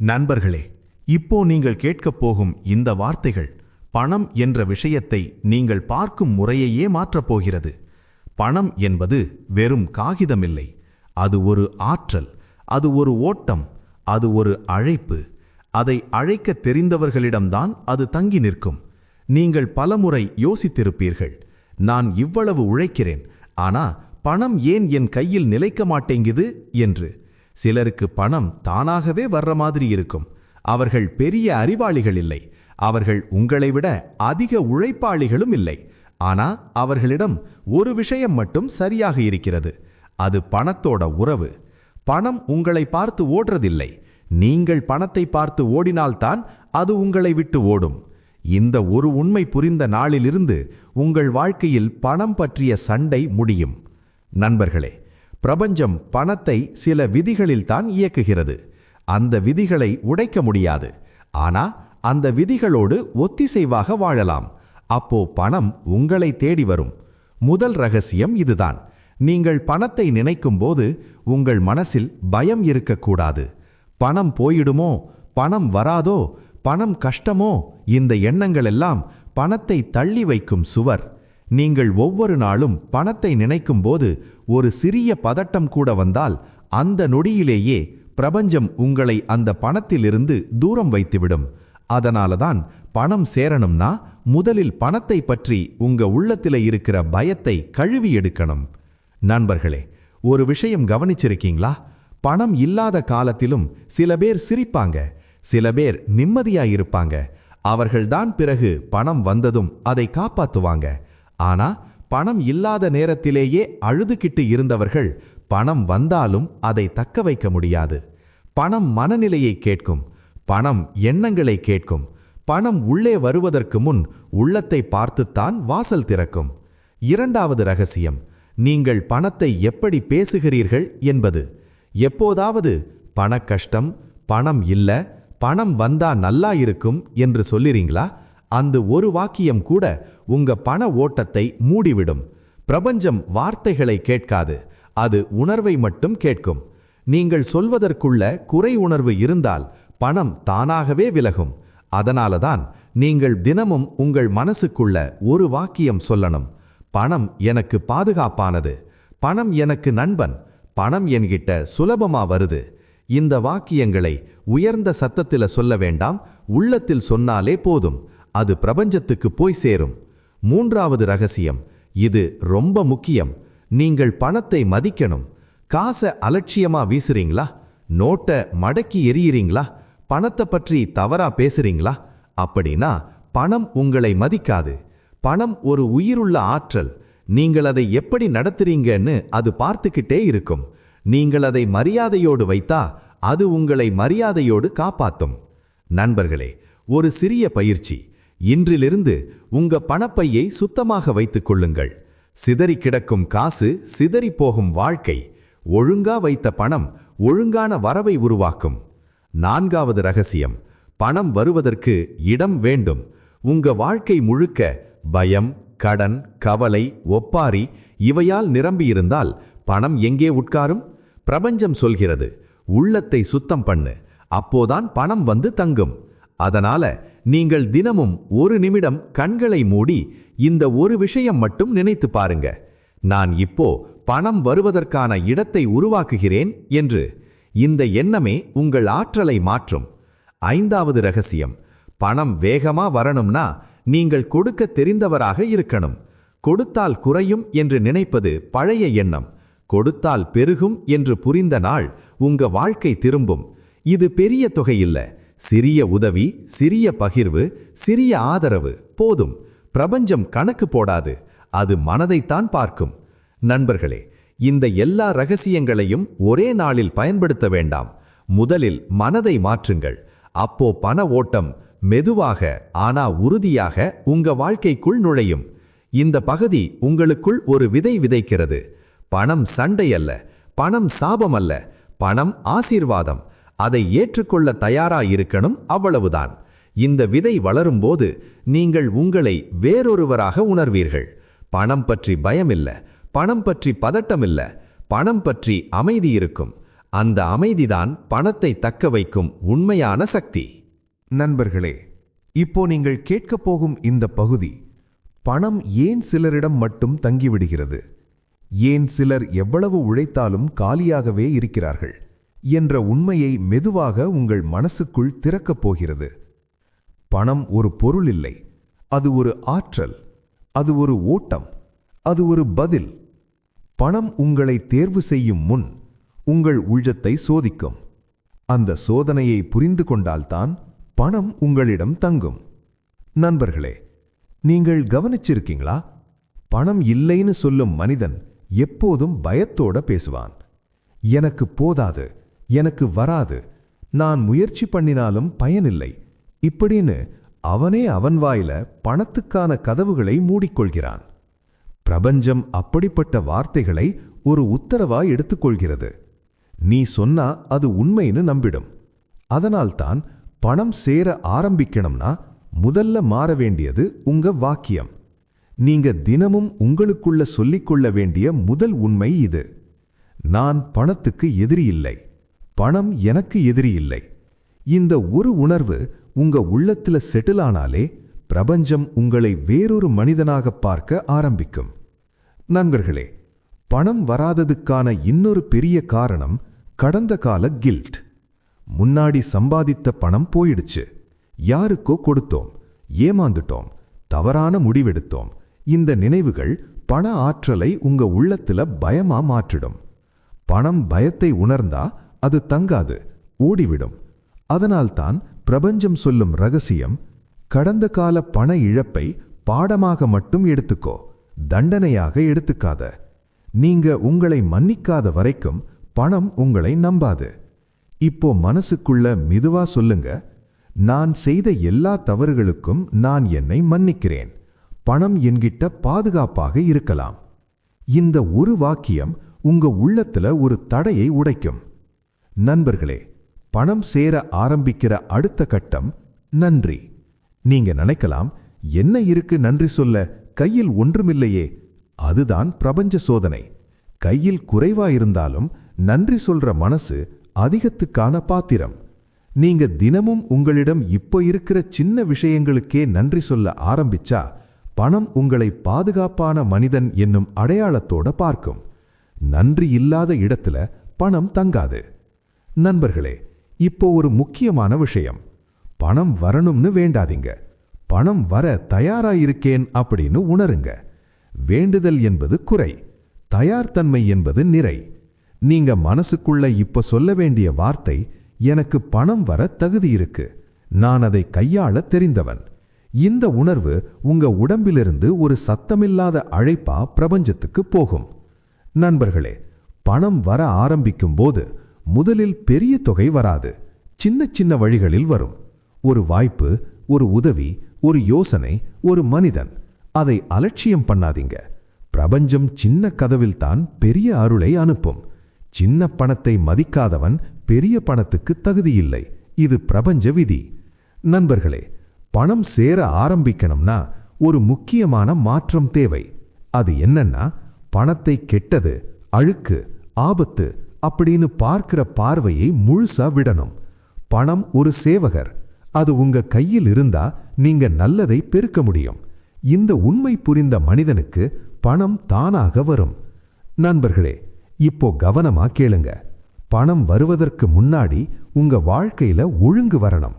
நண்பர்களே இப்போ நீங்கள் கேட்கப் போகும் இந்த வார்த்தைகள் பணம் என்ற விஷயத்தை நீங்கள் பார்க்கும் முறையையே மாற்றப் போகிறது. பணம் என்பது வெறும் காகிதமில்லை. அது ஒரு ஆற்றல் அது ஒரு ஓட்டம் அது ஒரு அழைப்பு. அதை அழைக்க தெரிந்தவர்களிடம்தான் அது தங்கி நிற்கும். நீங்கள் பலமுறை யோசித்திருப்பீர்கள் நான் இவ்வளவு உழைக்கிறேன் ஆனா பணம் ஏன் என் கையில் நிலைக்க மாட்டேங்குது? என்று. சிலருக்கு பணம் தானாகவே வர்ற மாதிரி இருக்கும். அவர்கள் பெரிய அறிவாளிகள் இல்லை. அவர்கள் உங்களை விட அதிக உழைப்பாளிகளும் இல்லை. ஆனா அவர்களிடம் ஒரு விஷயம் மட்டும் சரியாக இருக்கிறது. அது பணத்தோட உறவு. பணம் உங்களை பார்த்து ஓடுறதில்லை. நீங்கள் பணத்தை பார்த்து ஓடினால்தான் அது உங்களை விட்டு ஓடும். இந்த ஒரு உண்மை புரிந்த நாளிலிருந்து உங்கள் வாழ்க்கையில் பணம் பற்றிய சண்டை முடியும். நண்பர்களே பிரபஞ்சம் பணத்தை சில விதிகளில்தான் இயக்குகிறது. அந்த விதிகளை உடைக்க முடியாது. ஆனா அந்த விதிகளோடு ஒத்திசைவாக வாழலாம். அப்போ பணம் உங்களை தேடி வரும். முதல் ரகசியம் இதுதான். நீங்கள் பணத்தை நினைக்கும் போது உங்கள் மனசில் பயம் இருக்கக்கூடாது. பணம் போயிடுமோ? பணம் வராதோ? பணம் கஷ்டமோ? இந்த எண்ணங்கள் எல்லாம் பணத்தை தள்ளி வைக்கும் சுவர். நீங்கள் ஒவ்வொரு நாளும் பணத்தை நினைக்கும்போது ஒரு சிறிய பதட்டம் கூட வந்தால் அந்த நொடியிலேயே பிரபஞ்சம் உங்களை அந்த பணத்திலிருந்து தூரம் வைத்துவிடும். அதனாலதான் பணம் சேரணும்னா முதலில் பணத்தை பற்றி உங்க உள்ளத்தில இருக்கிற பயத்தை கழுவி எடுக்கணும். நண்பர்களே ஒரு விஷயம் கவனிச்சிருக்கீங்களா? பணம் இல்லாத காலத்திலும் சில பேர் சிரிப்பாங்க சில பேர் நிம்மதியாயிருப்பாங்க. அவர்கள்தான் பிறகு பணம் வந்ததும் அதை காப்பாத்துவாங்க. ஆனா பணம் இல்லாத நேரத்திலேயே அழுதுகிட்டு இருந்தவர்கள் பணம் வந்தாலும் அதை தக்க வைக்க முடியாது. பணம் மனநிலையை கேட்கும் பணம் எண்ணங்களை கேட்கும் பணம் உள்ளே வருவதற்கு முன் உள்ளத்தை பார்த்துத்தான் வாசல் திறக்கும். இரண்டாவது ரகசியம் நீங்கள் பணத்தை எப்படி பேசுகிறீர்கள் என்பது. எப்போதாவது பணக்கஷ்டம் பணம் இல்ல பணம் வந்தா நல்லா இருக்கும் என்று சொல்லிறீங்களா? அந்த ஒரு வாக்கியம் கூட உங்க பண ஓட்டத்தை மூடிவிடும். பிரபஞ்சம் வார்த்தைகளை கேட்காது. அது உணர்வை மட்டும் கேட்கும். நீங்கள் சொல்வதற்குள்ள குறை உணர்வு இருந்தால் பணம் தானாகவே விலகும். அதனாலதான் நீங்கள் தினமும் உங்கள் மனசுக்குள்ள ஒரு வாக்கியம் சொல்லணும். பணம் எனக்கு பாதுகாப்பானது. பணம் எனக்கு நண்பன். பணம் என்கிட்ட சுலபமா வருது. இந்த வாக்கியங்களை உயர்ந்த சத்தத்தில சொல்ல வேண்டாம். உள்ளத்தில் சொன்னாலே போதும். அது பிரபஞ்சத்துக்கு போய் சேரும். மூன்றாவது ரகசியம் இது ரொம்ப முக்கியம். நீங்கள் பணத்தை மதிக்கணும். காசை அலட்சியமா வீசுறீங்களா? நோட்டை மடக்கி எறியறீங்களா? பணத்தை பற்றி தவறா பேசுறீங்களா? அப்படின்னா பணம் உங்களை மதிக்காது. பணம் ஒரு உயிருள்ள ஆற்றல். நீங்கள் அதை எப்படி நடத்துறீங்கன்னு அது பார்த்துக்கிட்டே இருக்கும். நீங்கள் அதை மரியாதையோடு வைத்தா அது உங்களை மரியாதையோடு காப்பாத்தும். நண்பர்களே ஒரு சிறிய பயிற்சி. இன்றிலிருந்து உங்க பணப்பையை சுத்தமாக வைத்துக் கொள்ளுங்கள் சிதறி கிடக்கும் காசு சிதறி போகும் வாழ்க்கை ஒழுங்கா வைத்த பணம் ஒழுங்கான வரவை உருவாக்கும். நான்காவது ரகசியம் பணம் வருவதற்கு இடம் வேண்டும். உங்க வாழ்க்கை முழுக்க பயம் கடன் கவலை ஒப்பாரி இவையால் நிரம்பியிருந்தால் பணம் எங்கே உட்காரும்? பிரபஞ்சம் சொல்கிறது உள்ளத்தை சுத்தம் பண்ணு அப்போதான் பணம் வந்து தங்கும். அதனால நீங்கள் தினமும் ஒரு நிமிடம் கண்களை மூடி இந்த ஒரு விஷயம் மட்டும் நினைத்து பாருங்க. நான் இப்போ பணம் வருவதற்கான இடத்தை உருவாக்குகிறேன் என்று இந்த எண்ணமே உங்கள் ஆற்றலை மாற்றும். ஐந்தாவது ரகசியம் பணம் வேகமா வரணும்னா நீங்கள் கொடுக்க தெரிந்தவராக இருக்கணும். கொடுத்தால் குறையும் என்று நினைப்பது பழைய எண்ணம். கொடுத்தால் பெருகும் என்று புரிந்த நாள் உங்க வாழ்க்கை திரும்பும். இது பெரிய தொகையில்ல. சிறிய உதவி சிறிய பகிர்வு சிறிய ஆதரவு. போதும். பிரபஞ்சம் கணக்கு போடாது. அது மனதைத்தான் பார்க்கும். நண்பர்களே இந்த எல்லா ரகசியங்களையும் ஒரே நாளில் பயன்படுத்த வேண்டாம். முதலில் மனதை மாற்றுங்கள். அப்போ பண ஓட்டம் மெதுவாக ஆனா உறுதியாக உங்க வாழ்க்கைக்குள் நுழையும். இந்த பகுதி உங்களுக்குள் ஒரு விதை விதைக்கிறது. பணம் சண்டை அல்ல. பணம் சாபம் அல்ல. பணம் ஆசீர்வாதம். அதை ஏற்றுக்கொள்ள தயாராயிருக்கணும் அவ்வளவுதான். இந்த விதை வளரும்போது நீங்கள் உங்களை வேறொருவராக உணர்வீர்கள். பணம் பற்றி பயமில்ல பணம் பற்றி பதட்டமில்ல பணம் பற்றி அமைதி இருக்கும். அந்த அமைதிதான் பணத்தை தக்க வைக்கும் உண்மையான சக்தி. நண்பர்களே இப்போ நீங்கள் கேட்கப் போகும் இந்த பகுதி பணம் ஏன் சிலரிடம் மட்டும் தங்கிவிடுகிறது? ஏன் சிலர் எவ்வளவு உழைத்தாலும் காலியாகவே இருக்கிறார்கள்? என்ற உண்மையை மெதுவாக உங்கள் மனசுக்குள் திறக்கப் போகிறது. பணம் ஒரு பொருள் இல்லை. அது ஒரு ஆற்றல். அது ஒரு ஓட்டம். அது ஒரு பதில். பணம் உங்களை தேர்வு செய்யும் முன் உங்கள் உள்ளத்தை சோதிக்கும். அந்த சோதனையை புரிந்து கொண்டால்தான் பணம் உங்களிடம் தங்கும். நண்பர்களே நீங்கள் கவனிச்சிருக்கீங்களா? பணம் இல்லைன்னு சொல்லும் மனிதன் எப்போதும் பயத்தோட பேசுவான். எனக்கு போதாது. எனக்கு வராது. நான் முயற்சி பண்ணினாலும் பயனில்லை. இப்படின்னு அவனே அவன் வாயில பணத்துக்கான கதவுகளை மூடிக்கொள்கிறான். பிரபஞ்சம் அப்படிப்பட்ட வார்த்தைகளை ஒரு உத்தரவா எடுத்துக்கொள்கிறது. நீ சொன்னா அது உண்மைன்னு நம்பிடும். அதனால்தான் பணம் சேர ஆரம்பிக்கணும்னா முதல்ல மாற வேண்டியது உங்க வாக்கியம். நீங்க தினமும் உங்களுக்குள்ள சொல்லிக்கொள்ள வேண்டிய முதல் உண்மை இது. நான் பணத்துக்கு எதிரி இல்லை. பணம் எனக்கு எதிரி இல்லை. இந்த ஒரு உணர்வு உங்க உள்ளத்துல செட்டில் ஆனாலே பிரபஞ்சம் உங்களை வேறொரு மனிதனாக பார்க்க ஆரம்பிக்கும். நண்பர்களே பணம் வராததுக்கான இன்னொரு பெரிய காரணம் கடந்த கால கில்ட் முன்னாடி சம்பாதித்த பணம் போயிடுச்சு. யாருக்கோ கொடுத்தோம் ஏமாந்துட்டோம் தவறான முடிவெடுத்தோம். இந்த நினைவுகள் பண ஆற்றலை உங்க உள்ளத்துல பயமா மாற்றிடும். பணம் பயத்தை உணர்ந்தா அது தங்காது ஓடிவிடும். அதனால்தான் பிரபஞ்சம் சொல்லும் ரகசியம் கடந்த கால பண இழப்பை பாடமாக மட்டும் எடுத்துக்கோ தண்டனையாக எடுத்துக்காத. நீங்க உங்களை மன்னிக்காத வரைக்கும் பணம் உங்களை நம்பாது. இப்போ மனசுக்குள்ள மெதுவா சொல்லுங்க நான் செய்த எல்லா தவறுகளுக்கும் நான் என்னை மன்னிக்கிறேன். பணம் என்கிட்ட பாதுகாப்பாக இருக்கலாம். இந்த ஒரு வாக்கியம் உங்க உள்ளத்துல ஒரு தடையை உடைக்கும். நண்பர்களே பணம் சேர ஆரம்பிக்கிற அடுத்த கட்டம் நன்றி. நீங்க நினைக்கலாம் என்ன இருக்கு நன்றி சொல்ல கையில் ஒன்றுமில்லையே அதுதான் பிரபஞ்ச சோதனை. கையில் குறைவா இருந்தாலும் நன்றி சொல்ற மனசு அதிகத்துக்கான பாத்திரம். நீங்க தினமும் உங்களிடம் இப்போ இருக்கிற சின்ன விஷயங்களுக்கே நன்றி சொல்ல ஆரம்பிச்சா பணம் உங்களை பாதுகாப்பான மனிதன் என்னும் அடையாளத்தோட பார்க்கும். நன்றி இல்லாத இடத்துல பணம் தங்காது. நண்பர்களே இப்போ ஒரு முக்கியமான விஷயம். பணம் வரணும்னு வேண்டாதீங்க. பணம் வர தயாராயிருக்கேன் அப்படின்னு உணருங்க. வேண்டுதல் என்பது குறை. தயார்தன்மை என்பது நிறை. நீங்க மனசுக்குள்ள இப்ப சொல்ல வேண்டிய வார்த்தை எனக்கு பணம் வர தகுதி இருக்கு. நான் அதை கையாள தெரிந்தவன். இந்த உணர்வு உங்க உடம்பிலிருந்து ஒரு சத்தமில்லாத அழைப்பா பிரபஞ்சத்துக்கு போகும். நண்பர்களே பணம் வர ஆரம்பிக்கும் போது முதலில் பெரிய தொகை வராது. சின்ன சின்ன வழிகளில் வரும். ஒரு வாய்ப்பு ஒரு உதவி ஒரு யோசனை ஒரு மனிதன். அதை அலட்சியம் பண்ணாதீங்க. பிரபஞ்சம் சின்ன கதவில்தான் பெரிய அருளை அனுப்பும். சின்ன பணத்தை மதிக்காதவன் பெரிய பணத்துக்கு தகுதியில்லை. இது பிரபஞ்ச விதி. நண்பர்களே பணம் சேர ஆரம்பிக்கணும்னா ஒரு முக்கியமான மாற்றம் தேவை. அது என்னன்னா பணத்தை கெட்டது அழுக்கு ஆபத்து அப்படின்னு பார்க்கிற பார்வையை முழுசா விடணும். பணம் ஒரு சேவகர். அது உங்க கையில் இருந்தா நீங்க நல்லதை பெருக்க முடியும். இந்த உண்மை புரிந்த மனிதனுக்கு பணம் தானாக வரும். நண்பர்களே இப்போ கவனமா கேளுங்க. பணம் வருவதற்கு முன்னாடி உங்க வாழ்க்கையில ஒழுங்கு வரணும்.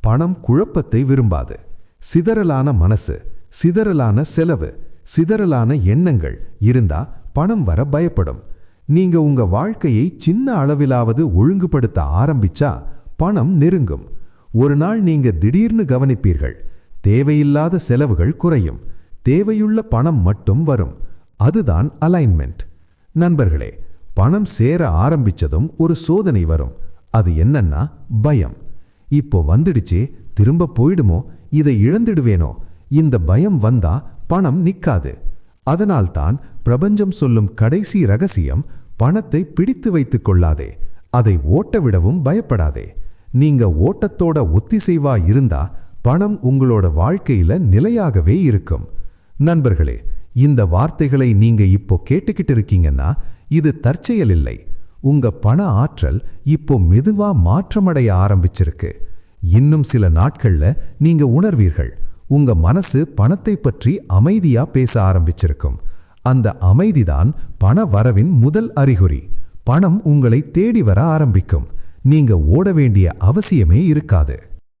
பணம் குழப்பத்தை விரும்பாது. சிதறலான மனசு சிதறலான செலவு சிதறலான எண்ணங்கள் இருந்தா பணம் வர பயப்படும். நீங்க உங்க வாழ்க்கையை சின்ன அளவிலாவது ஒழுங்குபடுத்த ஆரம்பிச்சா பணம் நெருங்கும். ஒரு நாள் நீங்க திடீர்னு கவனிப்பீர்கள். தேவையில்லாத செலவுகள் குறையும். தேவையுள்ள பணம் மட்டும் வரும். அதுதான் அலைன்மெண்ட். நண்பர்களே பணம் சேர ஆரம்பிச்சதும் ஒரு சோதனை வரும். அது என்னன்னா பயம். இப்போ வந்துடுச்சே திரும்ப போயிடுமோ இதை இழந்துடுவேனோ? இந்த பயம் வந்தா பணம் நிக்காது. அதனால்தான் பிரபஞ்சம் சொல்லும் கடைசி ரகசியம் பணத்தை பிடித்து வைத்துக் கொள்ளாதே. அதை ஓட்ட விடவும் பயப்படாதே. நீங்க ஓட்டத்தோட ஒத்திசைவா இருந்தா பணம் உங்களோட வாழ்க்கையில நிலையாகவே இருக்கும். நண்பர்களே இந்த வார்த்தைகளை நீங்க இப்போ கேட்டுக்கிட்டு இருக்கீங்கன்னா இது தற்செயல் இல்லை. உங்க பண ஆற்றல் இப்போ மெதுவா மாற்றமடைய ஆரம்பிச்சிருக்கு. இன்னும் சில நாட்கள்ல நீங்க உணர்வீர்கள். உங்க மனசு பணத்தை பற்றி அமைதியா பேச ஆரம்பிச்சிருக்கும். அந்த அமைதிதான் பண வரவின் முதல் அறிகுறி. பணம் உங்களை தேடி வர ஆரம்பிக்கும். நீங்க ஓட வேண்டிய அவசியமே இருக்காது.